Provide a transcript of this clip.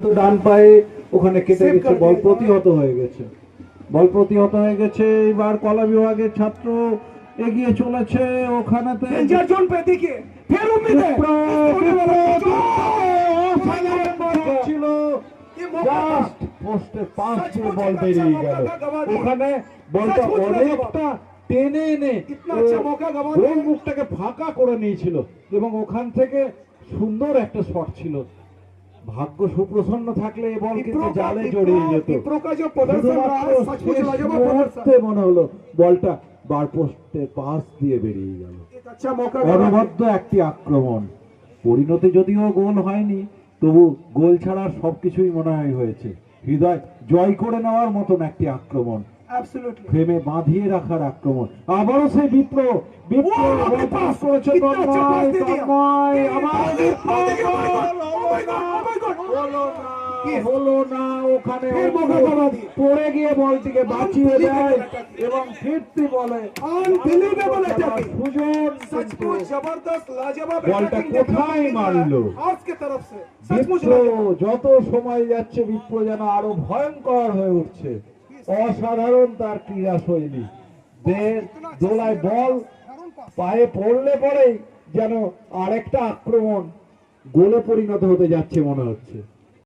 তো ডান পায়ে ওখানে কেটে গেছে বল প্রতিহত হয়ে গেছে। বল প্রতিহত হয়ে গেছে এবার কলা বিভাগের ছাত্র এগিয়ে চলেছে ওখানে টেনে এনে ফাঁকা করে নিয়েছিল এবং ওখান থেকে সুন্দর একটা শট ছিল। ভাগ্য সুপ্রসন্ন থাকলে এ বল কিন্তু জালে জড়িয়ে যেত। প্রকাশ মুহূর্তে মনে হলো বলটা বার পোস্টে পাশ দিয়ে বেরিয়ে গেল। অনবদ্য একটি আক্রমণ। পরিণতি যদিও গোল হয়নি তবু গোল ছাড়ার সবকিছুই মনে হয় হয়েছে। হৃদয় জয় করে নেওয়ার মতন একটি আক্রমণ। প্রেমে বাঁধিয়ে রাখার আক্রমণ। আবারও সেই বিপ্লব। বিপ্লব করেছে কি হলো না ওখানে পড়ে গিয়ে বলটিকে বাঁচিয়ে দেয় এবং বলে। আচ্ছা, বলটা কোথায় মারলো? যত সময় যাচ্ছে বিপ্র যেন আরও ভয়ঙ্কর হয়ে উঠছে। অসাধারণ তার ক্রীড়া শৈলী। দোলায় বল পায়ে পড়লে পরেই যেন আরেকটা আক্রমণ গোলে পরিণত হতে যাচ্ছে মনে হচ্ছে।